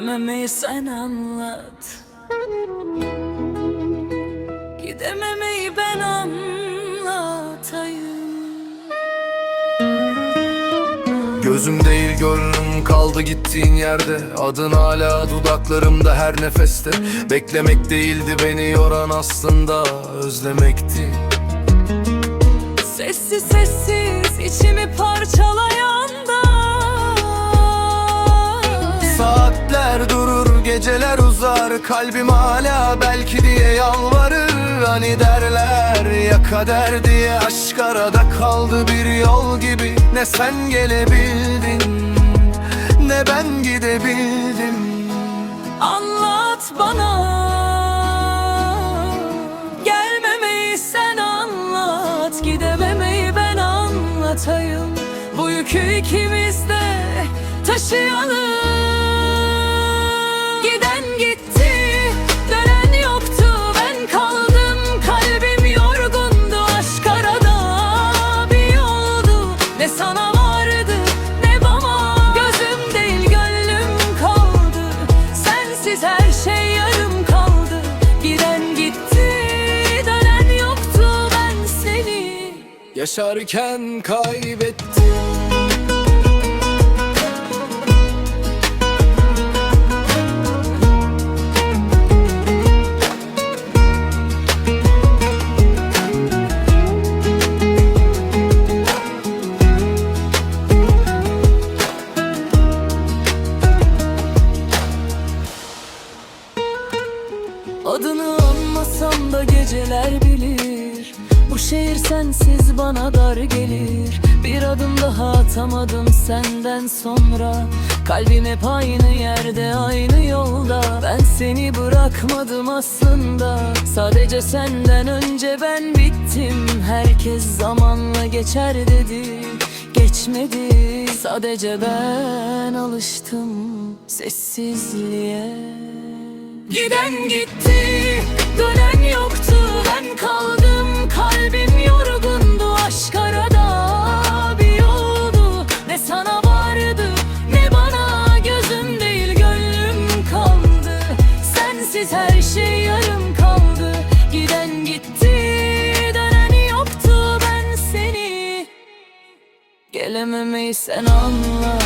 Gidememeyi sen anlat. Gidememeyi ben anlatayım. Gözüm değil gönlüm kaldı gittiğin yerde. Adın hala dudaklarımda her nefeste. Beklemek değildi beni yoran aslında özlemekti. Sessiz sessiz içimi parçalayan geceler uzar Kalbim hala belki diye yalvarır. Hani derler ya kader diye Aşk arada kaldı bir yol gibi. Ne sen gelebildin Ne ben gidebildim. Anlat bana Gelmemeyi sen anlat Gidememeyi ben anlatayım. Bu yükü ikimiz de taşıyalım sana vardı ne bana? Gözüm değil gönlüm kaldı. Sensiz her şey yarım kaldı. Giden gitti Dönen yoktu Ben seni. Yaşarken kaybettim Adını anmasam da geceler bilir. Bu şehir sensiz bana dar gelir. Bir adım daha atamadım senden sonra. Kalbim hep aynı yerde aynı yolda. Ben seni bırakmadım aslında. Sadece senden önce ben bittim. Herkes zamanla geçer dedi. Geçmedi. Sadece ben alıştım sessizliğe Giden gitti, dönen yoktu. Ben kaldım, kalbim yorgundu. Aşk arada bir yoldu. Ne sana vardı, ne bana Gözüm değil gönlüm kaldı. Sensiz her şey yarım kaldı. Giden gitti, dönen yoktu. Ben seni Gelememeyi sen anla